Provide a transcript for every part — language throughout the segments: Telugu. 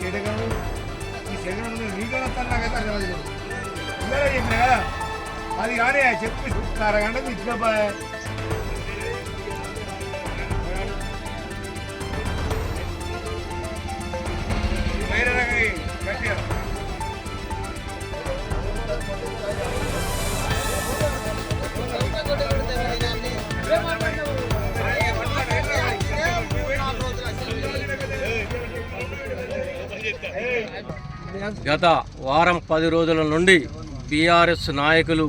మీకు మీ శరీరం మీ శరీరం నీకు నాకైతే అర్థం కాదు చెప్పిన కదా? అది కానీ చెప్పి. అరగంట ఇచ్చిపోయా గత వారం పది రోజుల నుండి బీఆర్ఎస్ నాయకులు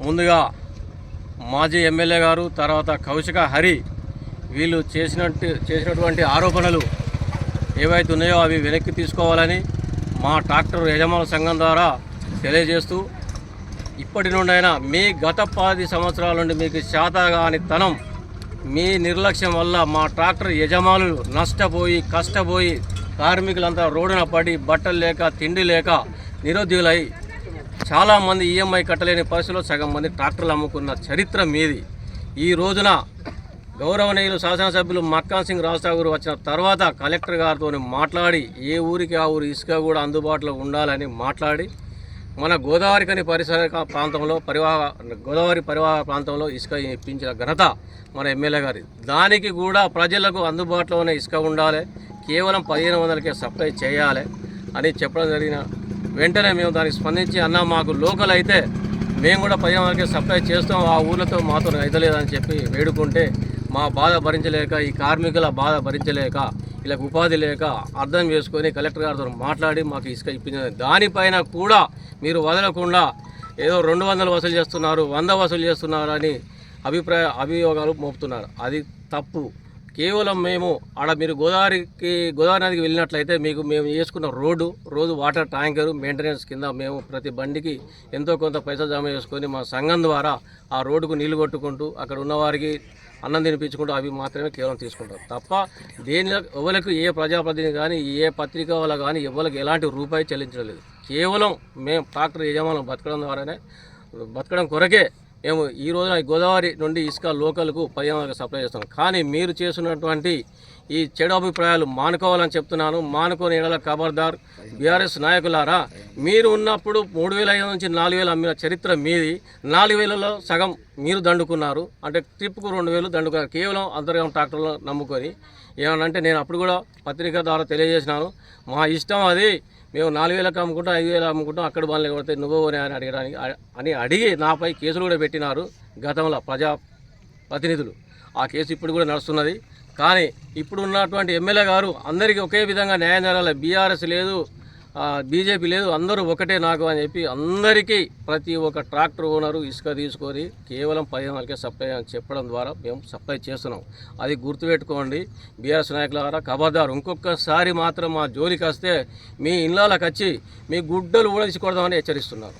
ముందుగా మాజీ ఎమ్మెల్యే గారు తర్వాత కౌశిక హరి వీళ్ళు చేసినట్టు చేసినటువంటి ఆరోపణలు ఏవైతే ఉన్నాయో అవి వెనక్కి తీసుకోవాలని మా ట్రాక్టర్ యజమాన సంఘం ద్వారా తెలియజేస్తూ ఇప్పటి నుండైనా మీ గత పది సంవత్సరాల నుండి మీకు శాతగాని తనం మీ నిర్లక్ష్యం వల్ల మా ట్రాక్టర్ యజమానులు నష్టపోయి కష్టపోయి కార్మికులంతా రోడ్డున పడి బట్టలు లేక తిండి లేక నిరుద్యోగులై చాలామంది ఈఎంఐ కట్టలేని పరిస్థితిలో సగం మంది ట్రాక్టర్లు అమ్ముకున్న చరిత్ర మీది. ఈ రోజున గౌరవనీయులు శాసనసభ్యులు మక్కాన్ సింగ్ రాజాగూరు వచ్చిన తర్వాత కలెక్టర్ గారితో మాట్లాడి ఏ ఊరికి ఆ ఊరు ఇసుక కూడా అందుబాటులో ఉండాలని మాట్లాడి మన గోదావరికని పరిసర ప్రాంతంలో పరివాహ గోదావరి పరివాహ ప్రాంతంలో ఇసుక ఇప్పించిన ఘనత మన ఎమ్మెల్యే గారి. దానికి కూడా ప్రజలకు అందుబాటులోనే ఇసుక ఉండాలి. కేవలం పదిహేను వందలకే సప్లై చేయాలి అని చెప్పడం జరిగిన వెంటనే మేము దానికి స్పందించి అన్న మాకు లోకల్ అయితే మేము కూడా పదిహేను వందలకే సప్లై చేస్తాం ఆ ఊర్లతో మాతో అయితలేదని చెప్పి వేడుకుంటే మా బాధ భరించలేక ఈ కార్మికుల బాధ భరించలేక ఇలా ఉపాధి లేక అర్థం చేసుకొని కలెక్టర్ గారితో మాట్లాడి మాకు ఇసుక ఇప్పించింది దానిపైన కూడా మీరు వదలకుండా ఏదో రెండు వందలు వసూలు చేస్తున్నారు వంద వసూలు చేస్తున్నారు అని అభిప్రాయ అభియోగాలు మోపుతున్నారు. అది తప్పు. కేవలం మేము ఆడ మీరు గోదావరికి గోదావరి నదికి వెళ్ళినట్లయితే మీకు మేము చేసుకున్న రోడ్డు రోజు వాటర్ ట్యాంకరు మెయింటెనెన్స్ కింద మేము ప్రతి బండికి ఎంతో కొంత పైసలు జమ చేసుకొని మా సంఘం ద్వారా ఆ రోడ్డుకు నీళ్ళు కొట్టుకుంటూ అక్కడ ఉన్నవారికి అన్నం తినిపించుకుంటూ అవి మాత్రమే కేవలం తీసుకుంటాం. తప్ప దేని ఎవరికి ఏ ప్రజాప్రతినిధి కానీ ఏ పత్రిక వల్ల కానీ ఎవరికి ఎలాంటి రూపాయి చెల్లించడం లేదు. కేవలం మేము ట్రాక్టర్ యజమానులు బతకడం ద్వారానే బతకడం కొరకే మేము ఈ రోజున గోదావరి నుండి ఇసుక లోకల్కు పర్యావరణకు సప్లై చేస్తాం. కానీ మీరు చేస్తున్నటువంటి ఈ చెడు అభిప్రాయాలు మానుకోవాలని చెప్తున్నాను. మానుకోని ఎడల ఖబర్దార్ బీఆర్ఎస్ నాయకులారా మీరు ఉన్నప్పుడు మూడు వేల ఐదు నుంచి నాలుగు వేలు అమ్మిన చరిత్ర మీది. నాలుగు వేలలో సగం మీరు దండుకున్నారు. అంటే ట్రిప్కు రెండు వేలు దండుకున్నారు. కేవలం అంతర్గం ట్రాక్టర్లు నమ్ముకొని. ఏమనంటే నేను అప్పుడు కూడా పత్రిక ద్వారా తెలియజేసినాను. మా ఇష్టం అది. మేము నాలుగు వేలకు అమ్ముకుంటాం ఐదు వేలు అమ్ముకుంటాం అక్కడ బండ్లు కొడితే నువ్వు అని అని అడగడానికి అని అడిగి నాపై కేసులు కూడా పెట్టినారు గతంలో ప్రజా ప్రతినిధులు ఆ కేసు ఇప్పుడు కూడా నడుస్తున్నది. కానీ ఇప్పుడు ఉన్నటువంటి ఎమ్మెల్యే గారు అందరికీ ఒకే విధంగా న్యాయం జరగాలి. బీఆర్ఎస్ లేదు బీజేపీ లేదు అందరూ ఒకటే నాకు అని చెప్పి అందరికీ ప్రతి ఒక్క ట్రాక్టర్ ఓనరు ఇసుక తీసుకొని కేవలం పదిహేను సప్లై అని చెప్పడం ద్వారా మేము సప్లై చేస్తున్నాం. అది గుర్తుపెట్టుకోండి. బీఆర్ఎస్ నాయకుల ద్వారా ఖబర్దారు ఇంకొకసారి మాత్రం మా జోలికి వస్తే మీ ఇళ్ళకి వచ్చి మీ గుడ్డలు ఊడదీసి కొడదామని హెచ్చరిస్తున్నారు.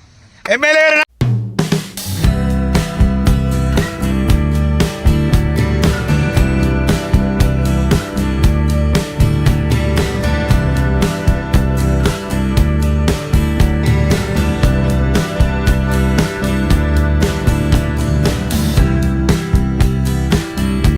ఎమ్మెల్యే